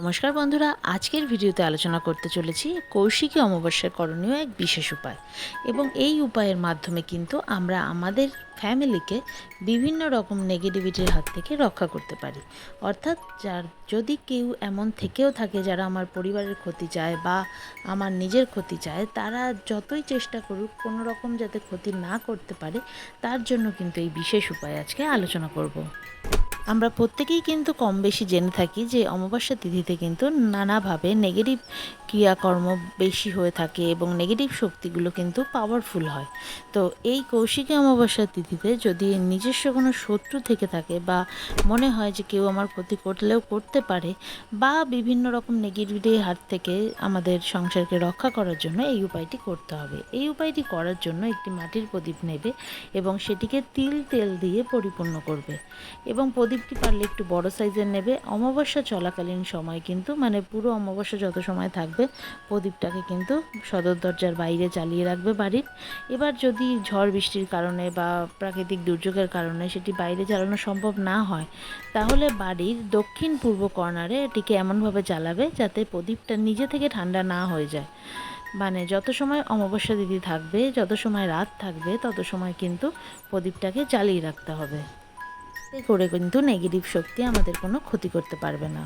নমস্কার বন্ধুরা, আজকের ভিডিওতে আলোচনা করতে চলেছি কৌশিকী অমাবস্যার করণীয় এক বিশেষ উপায় এবং এই উপায়ের মাধ্যমে কিন্তু আমরা আমাদের ফ্যামিলিকে বিভিন্ন রকম নেগেটিভিটির হাত থেকে রক্ষা করতে পারি। অর্থাৎ যার, যদি কেউ এমন থেকেও থাকে যারা আমার পরিবারের ক্ষতি চায় বা আমার নিজের ক্ষতি চায়, তারা যতই চেষ্টা করুক কোনো রকম যাতে ক্ষতি না করতে পারে, তার জন্য কিন্তু এই বিশেষ উপায় আজকে আলোচনা করব। আমরা প্রত্যেকেই কিন্তু কম বেশি জেনে থাকি যে অমাবস্যা তিথিতে কিন্তু নানাভাবে নেগেটিভ ক্রিয়াকর্ম বেশি হয়ে থাকে এবং নেগেটিভ শক্তিগুলো কিন্তু পাওয়ারফুল হয়। তো এই কৌশিকী অমাবস্যার তিথিতে যদি নিজস্ব কোনো শত্রু থেকে থাকে বা মনে হয় যে কেউ আমার ক্ষতি করলেও করতে পারে বা বিভিন্ন রকম নেগেটিভিটির হাত থেকে আমাদের সংসারকে রক্ষা করার জন্য এই উপায়টি করতে হবে। এই উপায়টি করার জন্য একটি মাটির প্রদীপ নেবে এবং সেটিকে তিল তেল দিয়ে পরিপূর্ণ করবে এবং প্রদীপটি পারলে একটু বড় সাইজের নেবে। অমাবস্যা চলাকালীন সময় কিন্তু মানে পুরো অমাবস্যা যত সময় থাকবে, প্রদীপটাকে কিন্তু সদর দরজার বাইরে চালিয়ে রাখবে বাড়ির। এবার যদি ঝড় বৃষ্টির কারণে বা প্রাকৃতিক দুর্যোগের কারণে সেটি বাইরে চালানো সম্ভব না হয়, তাহলে বাড়ির দক্ষিণ পূর্ব কর্নারে এটিকে এমনভাবে জ্বালাবে যাতে প্রদীপটা নিজে থেকে ঠান্ডা না হয়ে যায়। মানে যত সময় অমাবস্যা দিদি থাকবে, যত সময় রাত থাকবে, তত সময় কিন্তু প্রদীপটাকে চালিয়ে রাখতে হবে। করে কিন্তু নেগেটিভ শক্তি আমাদের কোনো ক্ষতি করতে পারবে না।